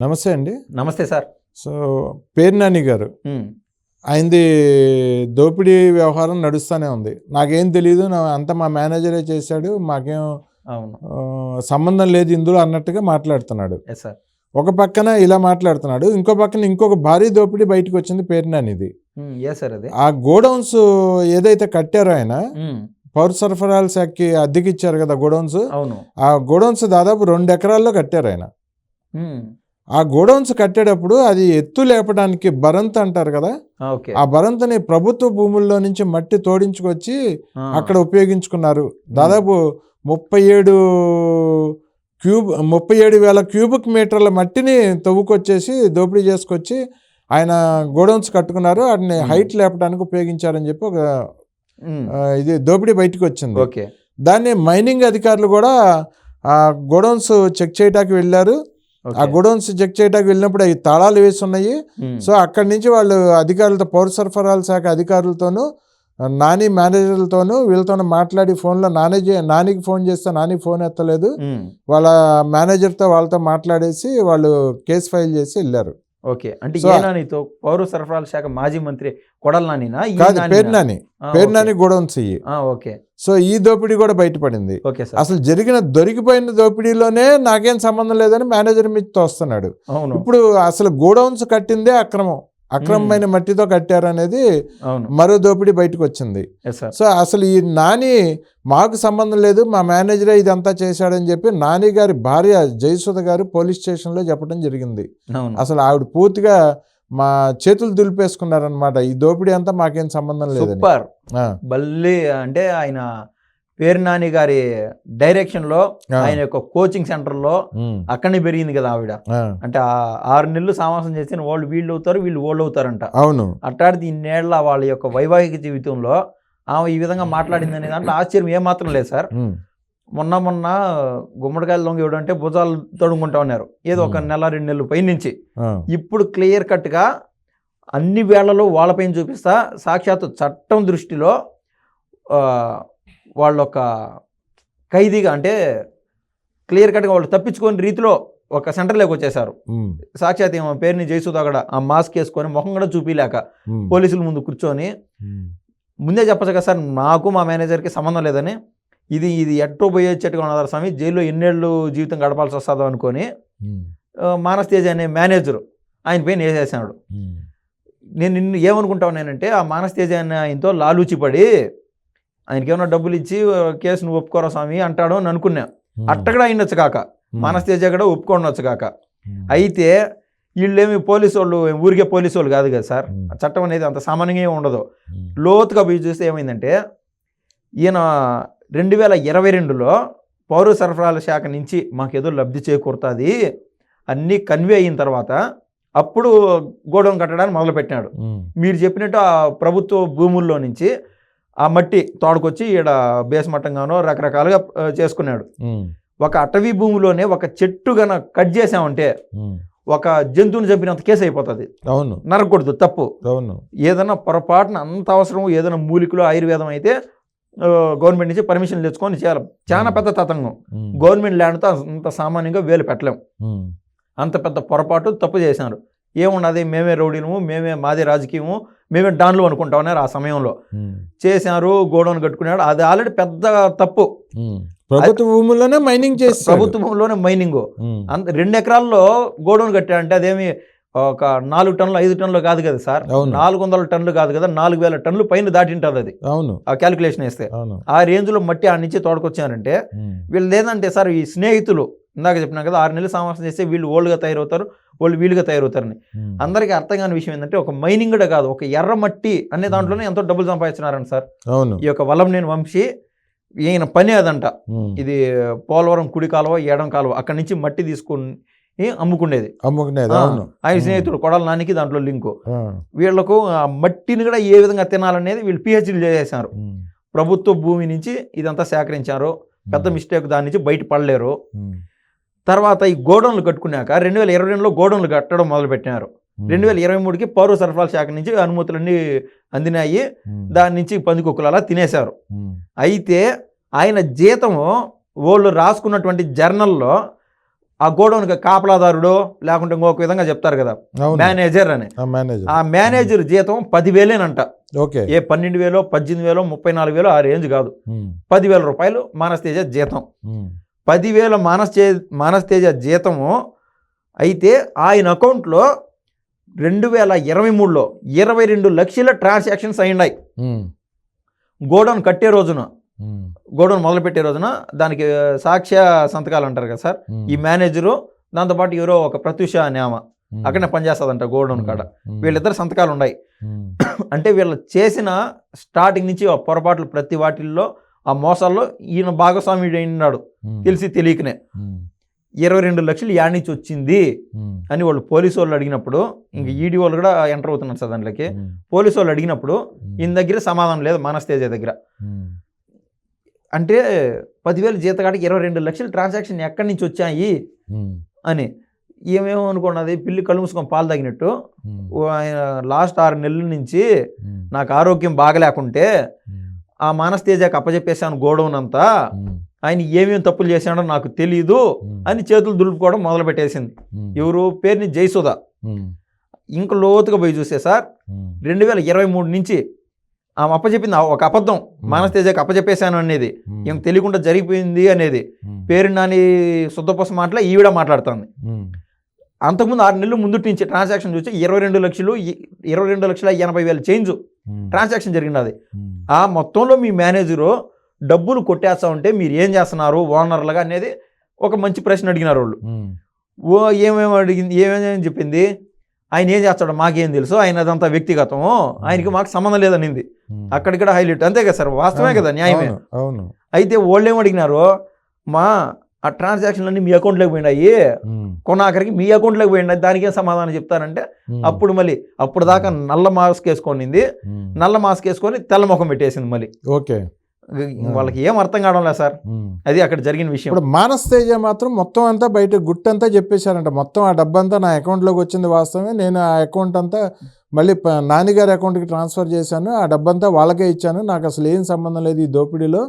నమస్తే అండి. నమస్తే సార్. సో పేరు నాని గారు. ఆయనది దోపిడీ వ్యవహారం నడుస్తూనే ఉంది. నాకేం తెలియదు నా అంతా మా మేనేజరే చేశాడు మాకేం సంబంధం లేదు ఇందులో అన్నట్టుగా మాట్లాడుతున్నాడు. ఒక పక్కన ఇలా మాట్లాడుతున్నాడు ఇంకో పక్కన ఇంకొక భారీ దోపిడీ బయటకు వచ్చింది పేరు నానిది. ఉమ్, ఏ సార్ అది. ఆ గోడౌన్స్ ఏదైతే కట్టారో ఆయన పౌర సరఫరాల శాఖకి అద్దెకి ఇచ్చారు కదా గోడౌన్స్ అవును. ఆ గోడౌన్స్ దాదాపు రెండు ఎకరాల్లో కట్టారు ఆయన. ఆ గోడౌన్స్ కట్టేటప్పుడు అది ఎత్తు లేపడానికి బరంత్ అంటారు కదా? ఆ, ఓకే. ఆ బరంతని ప్రభుత్వ భూముల్లో నుంచి మట్టి తోడించుకొచ్చి అక్కడ ఉపయోగించుకున్నారు. దాదాపు ముప్పై ఏడు క్యూబ్ ముప్పై ఏడు వేల క్యూబిక్ మీటర్ల మట్టిని తవ్వుకొచ్చేసి దోపిడీ చేసుకొచ్చి ఆయన గోడౌన్స్ కట్టుకున్నారు. వాటిని. హైట్ లేపడానికి ఉపయోగించారని చెప్పి ఒక ఇది దోపిడీ బయటకు వచ్చింది. ఓకే. దాన్ని మైనింగ్ అధికారులు కూడా ఆ గోడౌన్స్ చెక్ చేయడానికి వెళ్ళారు. ఆ. గోడౌన్స్ చెక్ చేయడానికి వెళ్ళినప్పుడు అవి తాళాలు వేసి ఉన్నాయి ఉమ్, సో అక్కడి నుంచి వాళ్ళు అధికారులతో పౌర సరఫరాల శాఖ అధికారులతోనూ నాని మేనేజర్లతోనూ వీళ్ళతోనూ మాట్లాడి ఫోన్లో నాని నానికి ఫోన్ చేస్తే నాని ఫోన్ ఎత్తలేదు. ఉమ్, వాళ్ళ మేనేజర్తో వాళ్ళతో మాట్లాడేసి వాళ్ళు కేసు ఫైల్ చేసి వెళ్ళారు. ఓకే. అంటే ఏ నానితో పౌర సరఫరాల శాఖ మాజీ మంత్రి కొడల నానినా? కాదు? పేరు నాని. పేరు. నాని గోడౌన్స్ ఆ, ఓకే. సో ఈ దోపిడీ కూడా బయటపడింది. ఓకే అసలు జరిగిన దొరికిపోయిన దోపిడీలోనే నాకేం సంబంధం లేదని మేనేజర్ మీద తోస్తున్నాడు అవును. ఇప్పుడు అసలు గోడౌన్స్ కట్టిందే అక్రమం. అక్రమమైన మట్టితో కట్టారు అనేది అవును. మరో దోపిడీ బయటకు వచ్చింది సో అసలు ఈ నాని మాకు సంబంధం లేదు మా మేనేజరే ఇదంతా చేశాడని చెప్పి నాని గారి భార్య జయసుధ గారు పోలీస్ స్టేషన్లో చెప్పడం జరిగింది. అసలు ఆవిడ పూర్తిగా మా చేతులు దులిపేసుకున్నారనమాట ఈ దోపిడీ అంతా మాకేం సంబంధం బల్లి అంటే ఆయన పేరు నాని గారి డైరెక్షన్లో ఆయన యొక్క కోచింగ్ సెంటర్లో ఉమ్, అక్కడనే పెరిగింది కదా ఆవిడ. అంటే ఆ ఆరు నెలలు సామాసం చేస్తే వాళ్ళు వీళ్ళు అవుతారు వీళ్ళు ఓళ్ళు అవుతారంట. అవును. అట్లాంటిది ఇన్నేళ్ళ వాళ్ళ యొక్క వైవాహిక జీవితంలో ఆమె ఈ విధంగా మాట్లాడింది అనే దాంట్లో ఆశ్చర్యం ఏమాత్రం లేదు సార్. మొన్న మొన్న గుమ్మడికాయలు దొంగ అంటే భుజాలు తొడుగుంటా ఉన్నారు. ఏదో ఒక. నెల రెండు నెలలు పై నుంచి ఆ, ఇప్పుడు క్లియర్ కట్గా అన్ని వేళలో వాళ్ళపైన చూపిస్తా సాక్షాత్తు చట్టం దృష్టిలో ఆ, వాళ్ళొక ఖైదీగా అంటే క్లియర్ కట్గా వాళ్ళు తప్పించుకొని రీతిలో ఒక సెంటర్లోకి వచ్చేసారు సాక్షాత్ ఏమో పేరుని జయసుధ కూడా ఆ మాస్క్ వేసుకొని ముఖం కూడా చూపిలేక పోలీసుల ముందు కూర్చొని ముందే చెప్పచ్చు కదా సార్ నాకు మా మేనేజర్కి సంబంధం లేదని ఇది ఇది ఎట్టో పోయే చెట్టుగా ఉన్నదారు స్వామి జైల్లో ఎన్నేళ్ళు జీవితం గడపాల్సి వస్తుందో అనుకొని మానస్ తేజ్ అనే మేనేజరు ఆయన పైన వేసేసాడు నేను నిన్ను ఏమనుకుంటా ఉన్నానంటే ఆ మానస్ తేజ్ అనే ఆయనతో లాలూచి పడి ఆయనకి ఏమైనా డబ్బులు ఇచ్చి ఆ, కేసు నువ్వు ఒప్పుకోరా స్వామి అంటాడు అని అనుకున్నా. అట్టగడ అయినొచ్చు కాక. ఉమ్, మానస్ తేజ కూడా ఒప్పుకోండొచ్చు కాక. అయితే వీళ్ళేమి పోలీసు వాళ్ళు ఊరికే పోలీసు వాళ్ళు కాదు కదా సార్. చట్టం అనేది అంత సామాన్యంగా ఉండదు. లోతుగా పోయి చూస్తే ఏమైందంటే ఈయన రెండు వేల ఇరవై రెండులో పౌర సరఫరాల శాఖ నుంచి మాకు ఏదో లబ్ధి చేకూరుతుంది అన్నీ కన్వే అయిన తర్వాత అప్పుడు గోడౌన్ కట్టడానికి మొదలుపెట్టినాడు. మీరు చెప్పినట్టు ఆ ప్రభుత్వ భూముల్లో నుంచి ఆ మట్టి తోడుకొచ్చి ఈడ బేస్ మట్టంగానో రకరకాలుగా చేసుకున్నాడు. ఒక అటవీ భూమిలోనే ఒక చెట్టు గన కట్ చేసామంటే ఒక జంతువుని చంపినంత కేసు అయిపోతుంది అవును. నరకూడదు తప్పు. అవును. ఏదైనా పొరపాటున అంత అవసరం ఏదైనా మూలికలు ఆయుర్వేదం అయితే గవర్నమెంట్ నుంచి పర్మిషన్ తెచ్చుకొని చేయాలి. చాలా పెద్ద తతంగం. గవర్నమెంట్ ల్యాండ్తో అంత సామాన్యంగా వేలు పెట్టలేం. ఉమ్, అంత పెద్ద పొరపాటు తప్పు చేశారు. ఏమున్నది మేమే రౌడీలము మేమే మాదే రాజకీయము మేమే డాన్లు అనుకుంటా ఉన్నారు ఆ సమయంలో. చేశారు గోడౌన్ కట్టుకున్నాడు. అది ఆల్రెడీ పెద్ద తప్పు. ప్రభుత్వ భూముల్లోనే మైనింగ్ చేసి ప్రభుత్వంలోనే మైనింగ్. అంత రెండు ఎకరాల్లో గోడౌన్ కట్టాడంటే అదేమి ఒక నాలుగు టన్నులు ఐదు టన్నులు కాదు కదా సార్. నాలుగు వందల టన్నులు కాదు కదా? నాలుగు వేల టన్నులు పైన దాటింటుంది అది. అవును. ఆ క్యాలిక్యులేషన్ వేస్తే. ఆ రేంజ్లో మట్టి ఆ నుంచి తోడుకొచ్చారంటే వీళ్ళు లేదంటే సార్ ఈ స్నేహితులు ఇందాక చెప్పినా కదా ఆరు నెలలు సామర్థ్యం చేస్తే వీళ్ళు ఓల్డ్గా తయారవుతారు వాళ్ళు వీలుగా తయారవుతారని. అందరికీ అర్థం కాని విషయం ఏంటంటే ఒక మైనింగ్ కూడా కాదు ఒక ఎర్ర మట్టి అనే దాంట్లోనే ఎంతో డబ్బులు సంపాదించినారంట సార్. అవును. ఈ యొక్క వల్లంనేని వంశీ ఈయన పని అదంట. ఇది పోలవరం కుడి కాలువ ఎడం కాలువ అక్కడి నుంచి మట్టి తీసుకుని అమ్ముకునేది. అమ్ముకునేది ఆయన స్నేహితుడు కొడాల నానికి దాంట్లో లింకు. ఆ. మట్టిని కూడా ఏ విధంగా తినాలనేది వీళ్ళు పిహెచ్డీలు చేసేసారు ఉమ్, ప్రభుత్వ భూమి నుంచి ఇదంతా సేకరించారు. పెద్ద మిస్టేక్ దాని నుంచి బయట పడలేరు. తర్వాత ఈ గోడౌన్లు కట్టుకున్నాక రెండు వేల ఇరవై రెండులో గోడౌన్లు కట్టడం మొదలుపెట్టినారు. రెండు వేల ఇరవై మూడుకి పౌర సరఫరాల శాఖ నుంచి అనుమతులన్నీ అందినాయి. దాని నుంచి పందికొక్కులు అలా తినేశారు. అయితే ఆయన జీతము వాళ్ళు రాసుకున్నటువంటి జర్నల్లో ఆ గోడౌన్కి కాపలాదారుడు లేకుంటే ఇంకొక విధంగా చెప్తారు కదా మేనేజర్ అని. ఆ మేనేజర్. జీతం పదివేలేనంట. ఓకే. ఏ పన్నెండు వేలో పద్దెనిమిది వేలో ముప్పై నాలుగు వేలో ఆ రేంజ్ కాదు. పదివేల రూపాయలు మానస్తేజ జీతం. పదివేల మానస్తే మానస్తేజ జీతము అయితే ఆయన అకౌంట్లో రెండు వేల ఇరవై మూడులో ఇరవై రెండు లక్షల ట్రాన్సాక్షన్స్ అయినాయి. గోడౌన్ కట్టే రోజున గోడౌన్ మొదలుపెట్టే రోజున దానికి సాక్ష్య సంతకాలు అంటారు కదా సార్. ఈ మేనేజరు దాంతోపాటు ఎవరో ఒక ప్రత్యూష అనే ఆమె అక్కడనే పనిచేస్తుందంట గోడౌన్ కాడ. వీళ్ళిద్దరు సంతకాలు ఉన్నాయి అంటే వీళ్ళు చేసిన స్టార్టింగ్ నుంచి పొరపాట్లు ప్రతి వాటిల్లో ఆ మోసాల్లో ఈయన భాగస్వామ్యుడు అయినాడు. తెలిసి తెలియకనే. ఇరవై రెండు లక్షలు యాడ్ నుంచి వచ్చింది అని వాళ్ళు పోలీసు వాళ్ళు అడిగినప్పుడు ఇంక ఈడీ వాళ్ళు కూడా ఎంటర్ అవుతున్నారు సార్ దాంట్లోకి. పోలీసు వాళ్ళు అడిగినప్పుడు ఈయన దగ్గర సమాధానం లేదు మనస్తేజ దగ్గర. అంటే పదివేలు జీతగాడికి ఇరవై రెండు లక్షలు ట్రాన్సాక్షన్ ఎక్కడి నుంచి వచ్చాయి అని. ఏమేమో అనుకున్నది పిల్లి కళ్ళు మూసుకొని పాలు తాగినట్టు. ఆయన లాస్ట్ ఆరు నెలల నుంచి నాకు ఆరోగ్యం బాగలేకుంటే ఆ మానస్తేజకి అప్పచెప్పేశాను గోడౌన్ అంతా ఆయన ఏమేమి తప్పులు చేశాడో నాకు తెలియదు అని చేతులు దులుపుకోవడం మొదలు పెట్టేసింది ఎవరు? పేరుని జయసుధ. ఇంక లోతుగా పోయి చూస్తే సార్ రెండు వేల ఇరవై మూడు నుంచి ఆమె అప్పచెప్పింది ఒక అబద్ధం మానస్తేజకి అప్పచెప్పేశాను అనేది. ఏం తెలియకుండా జరిగిపోయింది అనేది. పేరు నాని శుద్ధపోస మాటలే ఈవిడ మాట్లాడుతుంది. అంతకుముందు ఆరు నెలలు ముందు నుంచి ట్రాన్సాక్షన్ చూసి ఇరవై రెండు లక్షలు ఇరవై రెండు లక్షల ఎనభై వేల చేంజ్. ట్రాన్సాక్షన్ జరిగినది. ఆ మొత్తంలో మీ మేనేజరు డబ్బులు కొట్టేస్తా ఉంటే మీరు ఏం చేస్తున్నారు? ఓనర్లుగా అనేది ఒక మంచి ప్రశ్న అడిగినారు వాళ్ళు. ఓ ఏమేమి అడిగింది? ఏమేమి చెప్పింది? ఆయన ఏం చేస్తాడో మాకేం తెలుసు. ఆయన అదంతా వ్యక్తిగతము. ఆయనకి మాకు సంబంధం లేదనింది. అక్కడిక్కడ హైలైట్. అంతే కదా సార్? వాస్తవమే కదా న్యాయమే. అవును, అయితే వాళ్ళు ఏం అడిగినారు? మా ఆ ట్రాన్సాక్షన్లన్నీ మీ అకౌంట్లోకి పోయినాయి. కొనాఖరికి మీ అకౌంట్లోకి పోయినాయి దానికి ఏం సమాధానం చెప్తారంటే అప్పుడు మళ్ళీ అప్పుడు దాకా నల్ల మాస్క్ వేసుకొనింది. నల్ల మాస్క్ వేసుకొని తెల్ల ముఖం పెట్టేసింది మళ్ళీ. ఓకే. వాళ్ళకి ఏం అర్థం కావడం లేదు సార్. అది అక్కడ జరిగిన విషయం. ఇప్పుడు మానస్ తేజ మాత్రం మొత్తం అంతా బయట గుట్టంతా చెప్పేశారంట. మొత్తం ఆ డబ్బంతా నా అకౌంట్లోకి వచ్చింది వాస్తవమే. నేను ఆ అకౌంట్ అంతా మళ్ళీ నాన్నగారి అకౌంట్కి ట్రాన్స్ఫర్ చేశాను. ఆ డబ్బంతా వాళ్ళకే ఇచ్చాను. నాకు అసలు ఏం సంబంధం లేదు ఈ దోపిడీలో.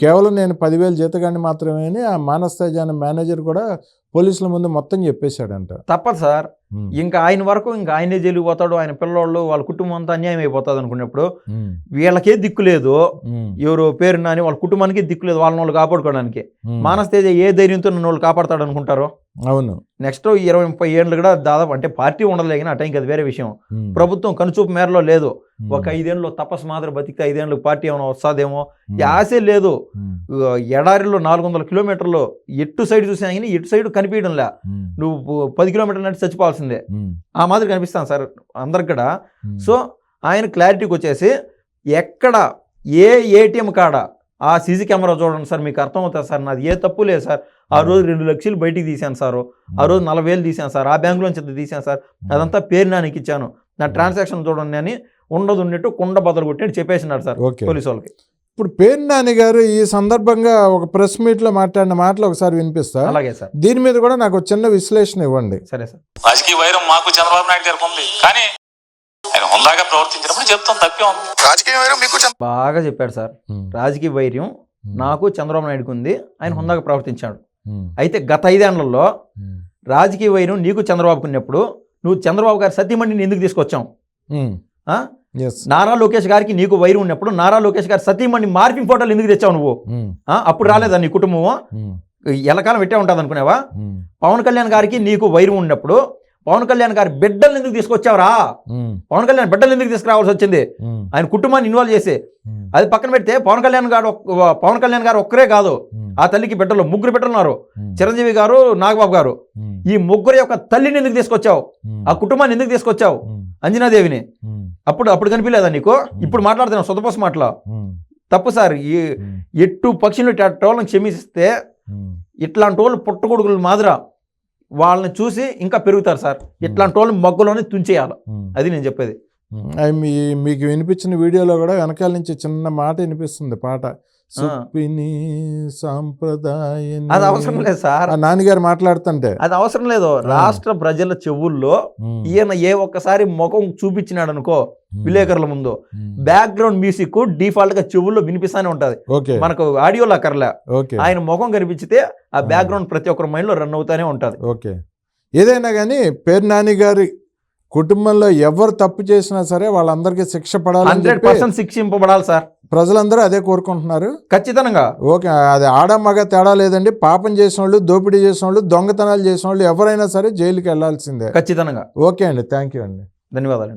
కేవలం నేను పదివేలు జీతగాన్ని మాత్రమే అని ఆ మానస్ తేజ అనే మేనేజర్ కూడా పోలీసుల ముందు మొత్తం చెప్పేశాడంట. తప్పదు సార్. ఇంకా ఆయన వరకు ఇంకా ఆయనే జైలుకి పోతాడు ఆయన పిల్లోళ్ళు వాళ్ళ కుటుంబం అంతా అన్యాయం అయిపోతుంది అనుకున్నప్పుడు ఉమ్, వీళ్ళకే దిక్కు లేదు. ఉమ్, ఎవరు పేరు నాని వాళ్ళ కుటుంబానికి దిక్కు లేదు వాళ్ళని వాళ్ళు కాపాడుకోవడానికి. ఉమ్. మానస్ తేజ ఏ ధైర్యంతో నన్ను వాళ్ళు కాపాడతాడు అనుకుంటారు? అవును. నెక్స్ట్ ఇరవై ముప్పై ఏళ్ళు కూడా దాదాపు అంటే పార్టీ ఉండదులే కానీ ఆ టైంకి అది వేరే విషయం. ప్రభుత్వం కనుచూపు మేరలో లేదు. ఒక ఐదేళ్ళు తపస్సు మాదిరి బతికితే ఐదేళ్ళు పార్టీ ఏమైనా వస్తుందేమో? ఆశే లేదు. ఎడారిలో నాలుగు వందల కిలోమీటర్లు ఎటు సైడ్ చూసినా కానీ ఇటు సైడ్ కనిపించడంలే. ఉమ్, నువ్వు పది కిలోమీటర్ల నడిచి చచ్చిపోవాల్సిందే. ఉమ్, ఆ మాదిరి కనిపిస్తాను సార్ అందరికి కూడా. సో ఆయన క్లారిటీకి వచ్చేసి ఎక్కడ ఏ ఏటీఎం కాడ ఆ సీసీ కెమెరా చూడండి సార్ మీకు అర్థమవుతుంది సార్ నాది ఏ తప్పు లేదు సార్. ఆ రోజు రెండు లక్షలు బయటికి తీశాను సార్. ఆ రోజు నలభై వేలు తీశాను సార్. ఆ బ్యాంకులోంచి తీశాను సార్. అదంతా పేరు నానికి ఇచ్చాను. నా ట్రాన్సాక్షన్ చూడండి అని ఉండదు ఉన్నట్టు కుండ బద్దలు కొట్టి చెప్పేసినాడు సార్ పోలీసు వాళ్ళకి. ఇప్పుడు పేరు నాని గారు ఈ సందర్భంగా ఒక ప్రెస్ మీట్లో మాట్లాడిన మాటలు ఒకసారి వినిపిస్తా. అలాగే సార్. దీని మీద కూడా నాకు ఒక చిన్న విశ్లేషణ ఇవ్వండి. సరే సార్. రాజకీయ వైరం మాకు చంద్రబాబు నాయుడు గారికి ఉంది. కానీ ఆయన హుందాగా ప్రవర్తించినప్పుడు చెప్తాం తప్పే ఉంది. రాజకీయ వైరం మీకు బాగా చెప్పాడు సార్. రాజకీయ వైర్యం నాకు చంద్రబాబు నాయుడుకు ఉంది. ఆయన హుందాగా ప్రవర్తించాడు. అయితే గత ఐదేళ్ళలో రాజకీయ వైరం నీకు చంద్రబాబుకు ఉన్నప్పుడు నువ్వు చంద్రబాబు గారి సతీమణిని ఎందుకు తీసుకొచ్చావు? నారా లోకేష్ గారికి నీకు వైరం ఉన్నప్పుడు నారా లోకేష్ గారి సతీమణి మార్పింగ్ ఫోటోలు ఎందుకు తెచ్చావు నువ్వు? ఆ? అప్పుడు రాలేదా నీ కుటుంబము? ఎలకాలం పెట్టే ఉంటుంది అనుకునేవా పవన్ కళ్యాణ్ గారికి నీకు వైరం ఉన్నప్పుడు పవన్ కళ్యాణ్ గారి బిడ్డలు ఎందుకు తీసుకొచ్చావురా? పవన్ కళ్యాణ్ బిడ్డలు ఎందుకు తీసుకురావాల్సి వచ్చింది? ఆయన కుటుంబాన్ని ఇన్వాల్వ్ చేసి. అది పక్కన పెడితే పవన్ కళ్యాణ్ గారు పవన్ కళ్యాణ్ గారు ఒక్కరే కాదు. ఆ తల్లికి బిడ్డలు ముగ్గురు బిడ్డలు ఉన్నారు. చిరంజీవి గారు నాగబాబు గారు. ఈ ముగ్గురు యొక్క తల్లిని ఎందుకు తీసుకొచ్చావు? ఆ కుటుంబాన్ని ఎందుకు తీసుకొచ్చావు? అంజనాదేవిని. అప్పుడు అప్పుడు కనిపించలేదా నీకు? ఇప్పుడు మాట్లాడుతున్నావు సొంతపోస మాటలో. తప్పు సార్ ఈ ఎట్టు పక్షులు టోళ్ళని క్షమిస్తే ఇట్లాంటి వాళ్ళు పుట్టగొడుగులు మాదిర. వాళ్ళని చూసి ఇంకా పెరుగుతారు సార్. ఇట్లాంటి వాళ్ళు మొగ్గలోనే తుంచేయాలి. అది నేను చెప్పేది. మీ మీకు వినిపించిన వీడియోలో కూడా వెనకాల నుంచి చిన్న మాట వినిపిస్తుంది పాట. సుప్పిని సాంప్రదాయ అది అవసరం లేదు సార్. నాన్నగారు మాట్లాడుతుంటే. అది అవసరం లేదు. రాష్ట్ర ప్రజల చెవుల్లో ఈయన ఏ ఒక్కసారి ముఖం చూపించినాడు అనుకో విలేకరుల ముందు. బ్యాక్గ్రౌండ్ మ్యూజిక్ డిఫాల్ట్గా చెవుల్లో వినిపిస్తానే ఉంటది. మనకు ఆడియోలో అక్కర్లే ఓకే ఆయన ముఖం కనిపించితే ఆ బ్యాక్గ్రౌండ్ ప్రతి ఒక్కరి మైండ్లో రన్ అవుతానే ఉంటది. ఓకే ఏదైనా కానీ పేరు నాని గారి కుటుంబంలో ఎవరు తప్పు చేసినా సరే వాళ్ళందరికీ శిక్ష పడాలని హండ్రెడ్ పర్సెంట్ శిక్షింపబడాలి సార్. ప్రజలందరూ అదే కోరుకుంటున్నారు. ఖచ్చితంగా. ఓకే అది ఆడ మగ తేడా లేదండి. పాపం చేసిన వాళ్ళు దోపిడీ చేసిన వాళ్ళు దొంగతనాలు చేసిన వాళ్ళు ఎవరైనా సరే జైలుకి వెళ్ళాల్సిందే. ఖచ్చితంగా. ఓకే అండి. థ్యాంక్ యూ అండి. ధన్యవాదాలు.